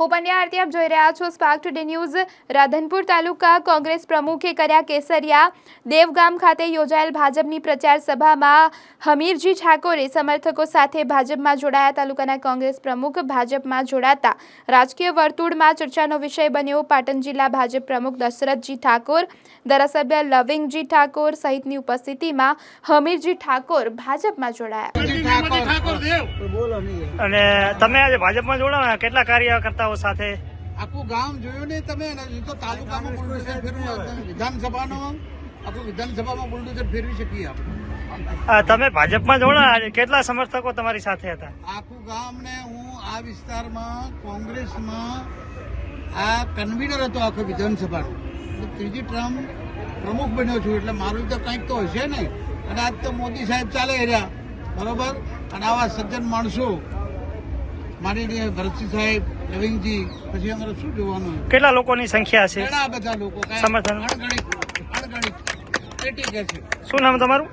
હું પંડ્યા આરતી આપ જોઈ રહ્યા છો સ્પાર્ક ટુડે ન્યૂઝ રાધનપુર તાલુકા કોંગ્રેસ પ્રમુખે કર્યા કેસરિયા. દેવગામ ખાતે યોજાયેલ ભાજપની પ્રચાર સભામાં હમીરજી ઠાકોરે સમર્થકો સાથે ભાજપમાં જોડાયા. તાલુકાના કોંગ્રેસ પ્રમુખ ભાજપમાં જોડાતા. રાજકીય વર્તુળમાં ચર્ચાનો વિષય બન્યો. પાટણ જિલ્લા ભાજપ પ્રમુખ દશરથજી ઠાકોર ધારાસભ્ય લવિંગજી ઠાકોર સહિતની ઉપસ્થિતિમાં હમીરજી ઠાકોર ભાજપમાં જોડાયા. અને તમે આજે ભાજપમાં જોડાણા કેટલા કાર્યકર્તાઓ સાથે? આખું ગામ જોયું ને તમે તો તાલુકામાં બુલડોઝર ફેરવું તમે વિધાનસભાનો આખું વિધાનસભામાં બુલડોઝર ફેરવી શકીએ આપણે. તમે ભાજપમાં જોડા આજે કેટલા સમર્થકો તમારી સાથે હતા? આખું ગામ ને હું આ વિસ્તારમાં કોંગ્રેસમાં આ કન્વીનર હતો આખો વિધાનસભાનો. ત્રીજી ટર્મ પ્રમુખ બન્યો છું એટલે મારું તો કંઈક તો હશે ને અને આજ તો મોદી સાહેબ ચાલે રહ્યા. બરોબર? અને આવા સજ્જન માણસો મારી ભરતસિંહ સાહેબ લવિંગજી પછી અમારે શું જોવાનું? કેટલા લોકોની સંખ્યા છે ઘણા બધા લોકો સમર્થન. અણગણિત અણગણિત કેટલી કે છે. શું નામ તમારું?